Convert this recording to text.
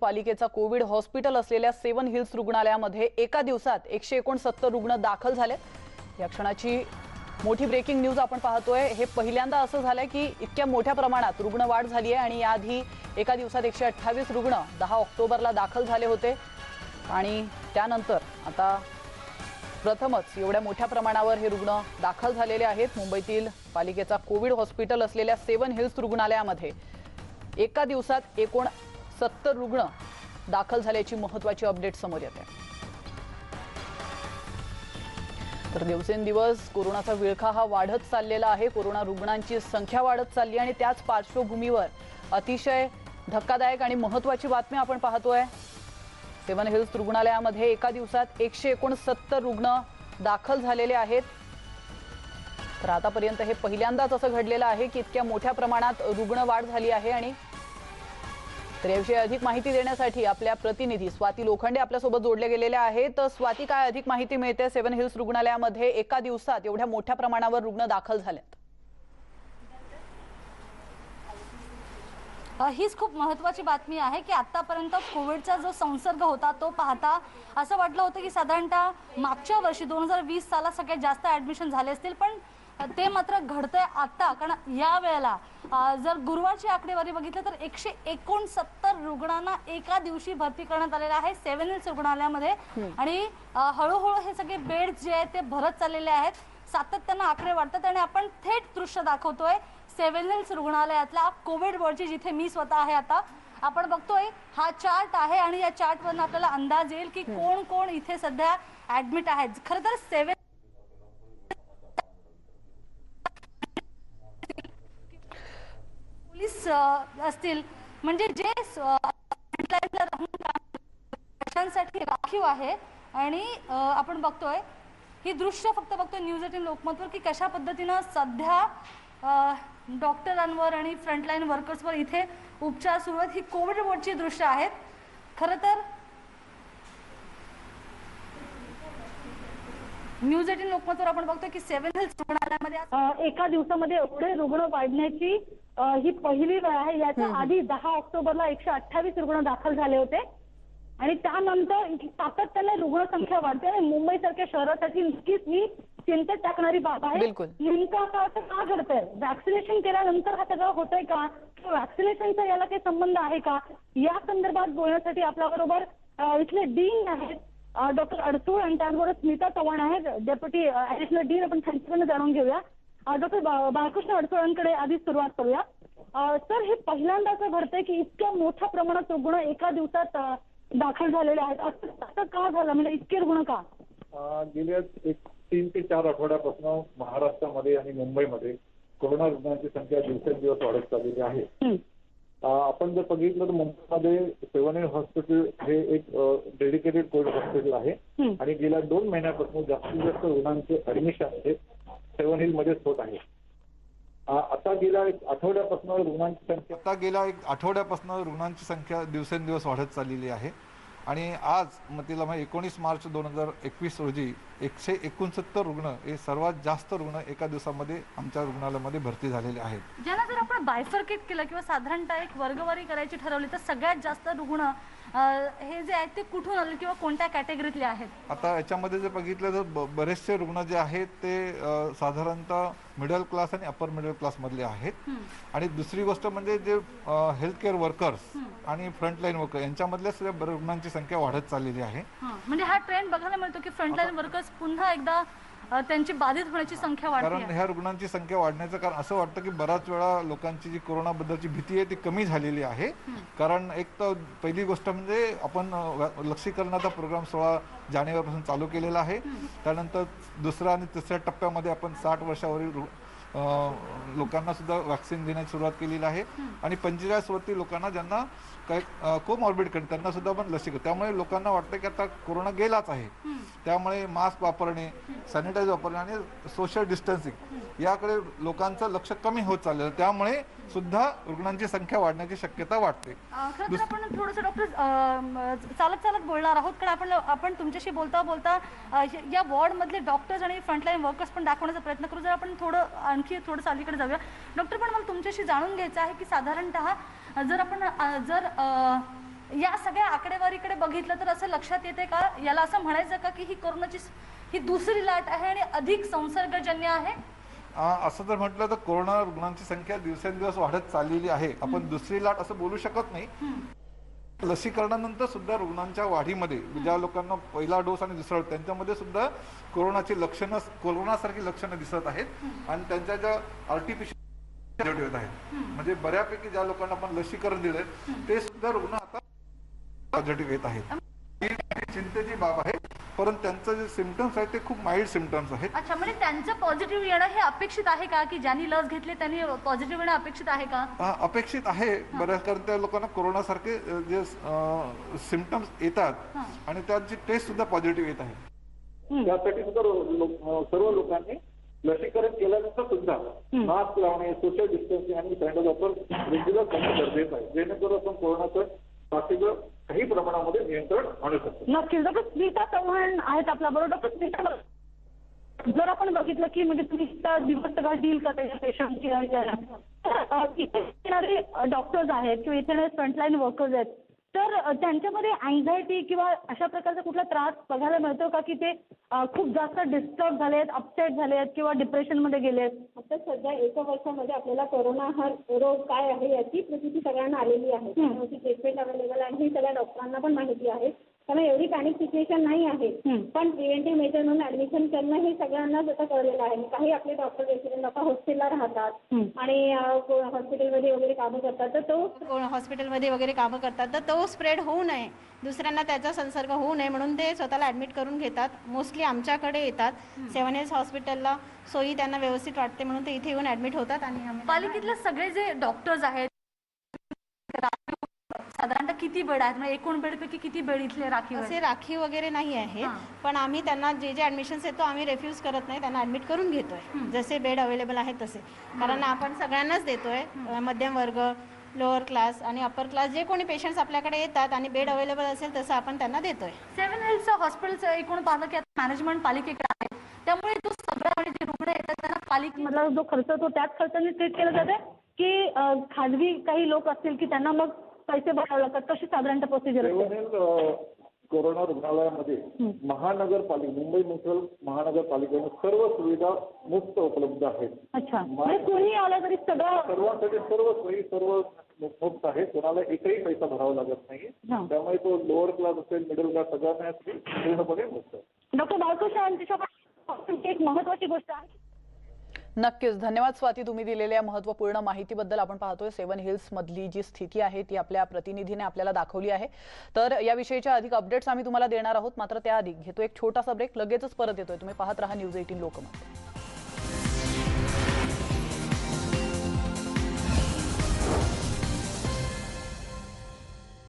पालिकेचा Covid hospital असलेल्या सेवन hills रुग्णालयामध्ये एका दिवसात एकशे एकोणसत्तर रुग्ण दाखल झाले या क्षणाची मोठी ब्रेकिंग न्यूज आपण पाहतोय. हे पहिल्यांदा असं झालंय की इतक्या मोठ्या प्रमाणात रुग्ण वाढ झाली आहे आणि याआधी एका दिवसात एकशे अठ्ठावीस रुग्ण दहा ऑक्टोबरला दाखल झाले होते. आणि त्यानंतर आता प्रथमच एवढ्या मोठ्या प्रमाणावर हे रुग्ण दाखल झालेले आहेत. मुंबईतील पालिकेचा कोविड हॉस्पिटल असलेल्या सेवन हिल्स रुग्णालयामध्ये एका दिवसात एकूण सत्तर रुग्ण दाखल झाल्याची महत्वाची अपडेट समोर येते. तर दिवसेंदिवस कोरोनाचा विळखा हा वाढत चाललेला आहे. कोरोना रुग्णांची संख्या वाढत चालली आणि त्याच पार्श्वभूमीवर अतिशय धक्कादायक आणि महत्वाची बातमी आपण पाहतोय. सेवन हिल्स रुग्णालयामध्ये एका दिवसात एकशे एकोणसत्तर रुग्ण दाखल झालेले आहेत. तर आतापर्यंत हे पहिल्यांदाच असं घडलेलं आहे की इतक्या मोठ्या प्रमाणात रुग्ण वाढ झाली आहे आणि तर याविषयी अधिक माहिती देण्यासाठी आपल्या प्रतिनिधी स्वाती लोखंडे आपल्यासोबत जोडले गेलेले आहेत. तर स्वाती काय अधिक माहिती मिळते? सेवन हिल्स रुग्णालयामध्ये एका दिवसात एवढ्या मोठ्या प्रमाणावर रुग्ण दाखल झालेत. हीच खूप महत्त्वाची बातमी आहे की आतापर्यंत कोविडचा जो संसर्ग होता तो पाहता असं वाटलं होतं की साधारणतः मागच्या वर्षी दोन हजार वीस साला सगळ्यात जास्त ॲडमिशन झाले असतील. पण ते मात्र घडतंय आता. कारण या वेळेला जर गुरुवारची आकडेवारी बघितलं तर एकशे एकोणसत्तर रुग्णांना एका दिवशी भरती करण्यात आलेलं आहे सेव्हन हिल्स रुग्णालयामध्ये. आणि हळूहळू हे सगळे बेड जे आहेत ते भरत चाललेले आहेत. सातत्यानं आकडे वाढतात आणि आपण थेट दृश्य दाखवतोय सेव्हन हिल्स रुग्णालयातल्या कोविड वॉर्डची जिथे मी स्वतः आहे आता. आपण बघतोय हा चार्ट आहे आणि या चार्ट वरून आपल्याला अंदाज येईल की कोण कोण इथे सध्या ऍडमिट आहेत. खरं तर सेव्हन असतील. म्हणजे जे राहून राखीव आहे. आणि आपण बघतोय ही दृश्य फक्त बघतोय न्यूज एटीन लोकमतवर की कशा पद्धतीनं सध्या डॉक्टरांवर आणि फ्रंटलाईन वर्कर्सवर इथे उपचार सुरू आहेत. ही कोविड वॉर्डची दृश्य आहेत. खरं तर न्यूज एटीन लोकमतवर आपण बघतोय की सेव्हन हिल्स रुग्णालयामध्ये एका दिवसामध्ये एवढे रुग्ण वाढण्याची ही पहिली वेळ आहे. याच्या आधी दहा ऑक्टोबरला एकशे अठ्ठावीस रुग्ण दाखल झाले होते. आणि त्यानंतर सातत्याने रुग्णसंख्या वाढते आणि मुंबईसारख्या शहरासाठी नक्कीच ही चिंतेत टाकणारी बाब आहे. नेमकं आता असं का घडतंय? वॅक्सिनेशन केल्यानंतर हा सगळं होतंय का? किंवा वॅक्सिनेशनचा याला काही संबंध आहे का? या संदर्भात बोलण्यासाठी आपल्या बरोबर इथले डीन आहेत डॉक्टर अडसूळ आणि त्याचबरोबर स्मिता चव्हाण आहेत. डेप्युटी ऍडिशनल डीन आपण त्यांच्याकडनं जाणून घेऊया. डॉक्टर बाळकृष्ण अडसुळांकडे आधी सुरुवात करूया. सर हे पहिल्यांदा असं घडतंय की इतक्या मोठ्या प्रमाणात रुग्ण एका दिवसात दाखल झालेले आहेत. असं असं का झालं? म्हणजे इतके रुग्ण का? गेल्या एक तीन ते चार आठवड्यापासून महाराष्ट्रामध्ये आणि मुंबईमध्ये कोरोना रुग्णांची संख्या दिवसेंदिवस वाढत चाललेली आहे. आपण जर बघितलं तर मुंबईमध्ये सेवन हिल हॉस्पिटल हे एक डेडिकेटेड कोविड हॉस्पिटल आहे. आणि गेल्या दोन महिन्यापासून जास्तीत जास्त रुग्णांचे ऍडमिशन हे सेवन हिल मध्येच होत आहे. आता गेल्या एक आठवड्यापासून रुग्णांची संख्या आता गेल्या एक आठवड्यापासून रुग्णांची संख्या दिवसेंदिवस वाढत चाललेली आहे. आणि आज मग तिला मग एकोणीस मार्च दोन हजार एकवीस रोजी एकशे एकोणसत्तर रुग्ण हे सर्वात जास्त रुग्ण एका दिवसामध्ये आमच्या रुग्णालयामध्ये भरती झालेले आहेत. ज्याला जर आपण बायफर्केट केलं किंवा साधारणतः एक वर्गवारी करायची ठरवली तर सगळ्यात जास्त रुग्ण हे जे आहेत ते कुठून आले किंवा कोणत्या कॅटेगरीतले आहेत? आता याच्यामध्ये जर बघितलं तर बरेचसे रुग्ण जे आहेत ते साधारणतः मिडल क्लास आणि अपर मिडल क्लासमधले आहेत. आणि दुसरी गोष्ट म्हणजे जे हेल्थ केअर वर्कर्स आणि फ्रंटलाईन वर्कर यांच्यामधल्या सुद्धा बऱ्याच रुग्णांची संख्या वाढत चाललेली आहे. म्हणजे हा ट्रेंड बघायला मिळतो की फ्रंटलाईन वर्कर्स पुन्हा एकदा त्यांची बाधित होण्याची संख्या कारण वाढते ह्या रुग्णांची संख्या वाढण्याचं कारण असं वाटतं की बऱ्याच वेळा लोकांची जी कोरोनाबद्दलची भीती आहे ती कमी झालेली आहे. कारण एक तर पहिली गोष्ट म्हणजे आपण लसीकरणाचा प्रोग्राम सोळा जानेवारीपासून चालू केलेला आहे. त्यानंतर दुसऱ्या आणि तिसऱ्या टप्प्यामध्ये आपण साठ वर्षावरील लोकांना सुद्धा वॅक्सिन देण्याची सुरुवात केलेली आहे. आणि पंचेचाळीस वरती लोकांना ज्यांना काही कोमॉर्बिड करणे त्यांना सुद्धा आपण लसीकरण त्यामुळे लोकांना वाटतं की आता कोरोना गेलाच आहे. त्यामुळे मास्क वापरणे सॅनिटाईज वापरणे आणि सोशल डिस्टन्सिंग याकडे लोकांचं लक्ष कमी होत चाललेलं त्यामुळे सुद्धा रुग्णांची संख्या वाढण्याची शक्यता वाटते आपण थोडंसं डॉक्टर चालत चालत बोलणार आहोत. कारण आपण आपण तुमच्याशी बोलता बोलता या वॉर्डमधले डॉक्टर्स आणि फ्रंटलाईन वर्कर्स पण दाखवण्याचा प्रयत्न करू. जर आपण थोडं आणखी थोडंसं अलीकडे जाऊया. डॉक्टर पण मला तुमच्याशी जाणून घ्यायचं आहे की साधारणतः जर आपण जर या सगळ्या आकडेवारीकडे बघितलं तर असं लक्षात येते का? याला असं म्हणायचं का की ही कोरोनाची ही दुसरी लाट आहे आणि अधिक संसर्गजन्य आहे? असं जर म्हटलं तर कोरोना रुग्णांची संख्या दिवसेंदिवस वाढत चाललेली आहे. आपण दुसरी लाट असं बोलू शकत नाही. लसीकरणानंतर सुद्धा रुग्णांच्या वाढीमध्ये ज्या लोकांना पहिला डोस आणि दुसरा डोस त्यांच्यामध्ये सुद्धा कोरोनाची लक्षणं कोरोनासारखी लक्षणं दिसत आहेत आणि त्यांच्या ज्या आर्टिफिशियल आहेत म्हणजे बऱ्यापैकी ज्या लोकांना आपण लसीकरण दिलंय ते सुद्धा रुग्ण आता पॉझिटिव्ह येत आहेत. ही चिंतेची बाब आहे परंतु त्यांचं जे सिमटम्स आहेत ते खूप माइल्ड सिमटम्स आहेत. अच्छा म्हणजे त्यांचं पॉझिटिव्ह येणं हे अपेक्षित आहे का? की ज्यांनी लस घेतली त्यांनी पॉझिटिव्ह येणं अपेक्षित आहे का? अ, अपेक्षित आहे. बऱ्याच कारण त्या लोकांना कोरोनासारखे अ, जे सिमटम्स येतात आणि त्यांची टेस्ट सुद्धा पॉझिटिव्ह येत आहे. त्यासाठी सुद्धा रो- लोक- अं, सर्व लोकांनी लसीकरण केल्यानंतर सुद्धा मास्क लावणे सोशल डिस्टन्सिंग आणि सॅनिटायझर वापर रेग्युलर करणं गरजेचं आहे. जेणेकरून आपण कोरोनाचं साथीचं काही प्रमाणामध्ये नियंत्रण आणू शकतो. नक्कीच. डॉक्टर स्मिता चव्हाण आहेत आपल्या बरोबर. डॉक्टर स्मिता जर आपण बघितलं की म्हणजे तुम्ही दिवस सगळा डील करता या पेशंटची येणारे डॉक्टर्स आहेत किंवा इथे फ्रंटलाईन वर्कर्स आहेत तर त्यांच्यामध्ये अँझायटी किंवा अशा प्रकारचा कुठला त्रास बघायला मिळतो का की ते खूप जास्त डिस्टर्ब झाले आहेत अपसेट झाले आहेत किंवा डिप्रेशनमध्ये गेले आहेत आता सध्या एका वर्षामध्ये आपल्याला कोरोना हा रोग काय आहे याची प्रचिती सगळ्यांना आलेली आहे. त्याची ट्रीटमेंट अवेलेबल आहे ही सगळ्या डॉक्टरांना पण माहिती आहे. त्यामुळे एवढी पॅनिक सिच्युएशन नाही आहे. पण प्रिव्हेंटिव्ह मेजर म्हणून ऍडमिशन करणं हे सगळ्यांनाच आता कळलेलं आहे. काही आपले डॉक्टर रेसिडेंट आता हॉस्टेलला राहतात आणि हॉस्पिटलमध्ये वगैरे कामं करतात. तर तो हॉस्पिटलमध्ये वगैरे कामं करतात. तर तो स्प्रेड होऊ नये. दुसऱ्यांना त्याचा संसर्ग होऊ नये म्हणून ते स्वतःला ॲडमिट करून घेतात. मोस्टली आमच्याकडे येतात. सेवन एस हॉस्पिटलला सोयी त्यांना व्यवस्थित वाटते म्हणून ते इथे येऊन ॲडमिट होतात आणि पालिकेतले सगळे जे डॉक्टर्स आहेत साधारणतः किती बेड आहेत? म्हणजे एकूण बेडपैकी किती बेड इथले राखीव आहेत? असे राखीव वगैरे नाही हां. आहेत पण आम्ही त्यांना जे जे ॲडमिशन्स येतो आम्ही रेफ्यूज करत नाही. त्यांना ॲडमिट करून घेतोय. जसे बेड अवेलेबल आहेत तसे. कारण आपण सगळ्यांनाच देतोय अ, मध्यम वर्ग लोअर क्लास आणि अप्पर क्लास जे कोणी पेशंट्स आपल्याकडे येतात आणि बेड अवेलेबल असेल तसं आपण त्यांना देतोय. सेव्हन हिल्सचं हॉस्पिटलचं एकूण पाहिलं की आता मॅनेजमेंट पालिकेकडे आहे. त्यामुळे तो सगळा आणि जे रुग्ण येतात त्यांना पालिके मधला जो खर्च तो त्याच खर्चाने ट्रीट केला जाते की अ, खाजगी काही लोक असतील की त्यांना मग पैसे भरावे लागतात. कशी साधारणतः प्रोसिजर असते? कोरोना रुग्णालयामध्ये महानगरपालिका मुंबई म्युन्सिपल महानगरपालिकेने सर्व सुविधा मुक्त उपलब्ध आहेत. अच्छा. म्हणजे कोणी आलं तरी सगळं सर्वांसाठी सर्व सोयी सर्व मुक्त आहेत. कोणाला एकही पैसा भरावा लागत नाही. त्यामुळे तो लोअर क्लास असेल मिडल क्लास सगळ्यांना पूर्णपणे मुक्त आहे. डॉक्टर बाळकृष्ण एक महत्वाची गोष्ट आहे. नक्कीच. धन्यवाद स्वाती तुम्ही दिलेल्या महत्त्वपूर्ण माहितीबद्दल आपण पाहतोय. सेवन हिल्स मधली जी स्थिती आहे ती आपल्या प्रतिनिधीने आपल्याला दाखवली आहे. तर याविषयीच्या अधिक अपडेट्स आम्ही तुम्हाला देणार आहोत. मात्र त्याआधी घेतो एक छोटासा ब्रेक. लगेचच परत येतोय. तुम्ही पाहत राहा न्यूज एटीन लोकमत.